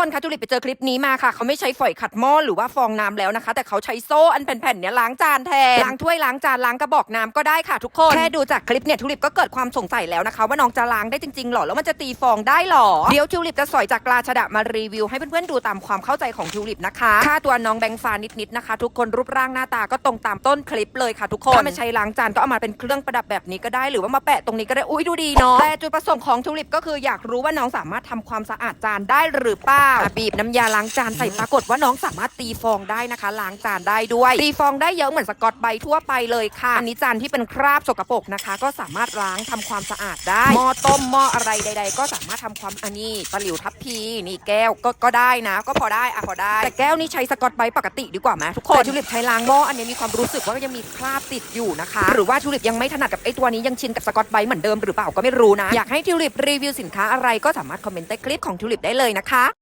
คนคะจูลิปไปเจอคลิปนี้มาค่ะเขาไม่ใช้ฝอยขัดหม้อหรือว่าฟองน้ำแล้วนะคะ แต่เขาใช้โซ่อันแผ่นๆเนี้ยล้างจานแทนล้างถ้วยล้างจานล้างกระบอกน้ำก็ได้ค่ะทุกคนแค่ดูจากคลิปเนี่ยทูลิปก็เกิดความสงสัยแล้วนะคะ ว่าน้องจะล้างได้จริงๆหรอแล้วมันจะตีฟองได้หรอเดี๋ยวทิวลิปจะสอยจากกลาชดะมารีวิวให้เพื่อนๆดูตามความเข้าใจของทิวลิปนะคะค่าตัวน้องแบงค์ฟ้านิดๆนะคะ ทุกคนรูปร่างหน้าตาก็ตรงตามต้นคลิปเลยค่ะทุกคนถ้าไม่ใช้ล้างจานก็เอามาเป็นเครื่องประดับแบบนี้ก็ได้หรือว่ามาแปะตรงนี้ก็ได้อุ้ยดูดีเนาะแต่จุดประสงค์ของทิวลิปก็คืออยากรู้ว่าน้องสามารถทำความสะอาดจานได้หรือเปล่าอะบีบน้ำยาล้างจานใส่ปรากฏว่าน้องสามารถตีฟองได้นะคะ ล้างจานได้ด้วย ตีฟองได้เยอะเหมือนสกอตไบทั่วไปเลยค่ะ อันนี้จานที่เป็นคราบสกปรกนะคะ ก็สามารถล้างทำความสะอาดได้ หม้อต้มหม้ออะไรใด ๆ ก็สามารถทำความอันนี้ตะหลิวทับพีนี่แก้วก็ก็ได้นะ ก็พอได้อะพอได้ แต่แก้วนี้ใช้สกอตไบปกติดีกว่าไหมทุกคนแต่ทิวลิปใช้ล้างหม้ออันนี้มีความรู้สึกว่ายังมีคราบติดอยู่นะคะ หรือว่าทิวลิปยังไม่ถนัดกับไอ้ตัวนี้ยังชินกับสกอตไบเหมือนเดิมหรือเปล่าก็ไม่รู้นะอยากให้ทิวลิปรีวิวสินค้าอะไรก็สามารถคอมเมนต์ใต้คลิปของทิวลิปได้เลยนะคะ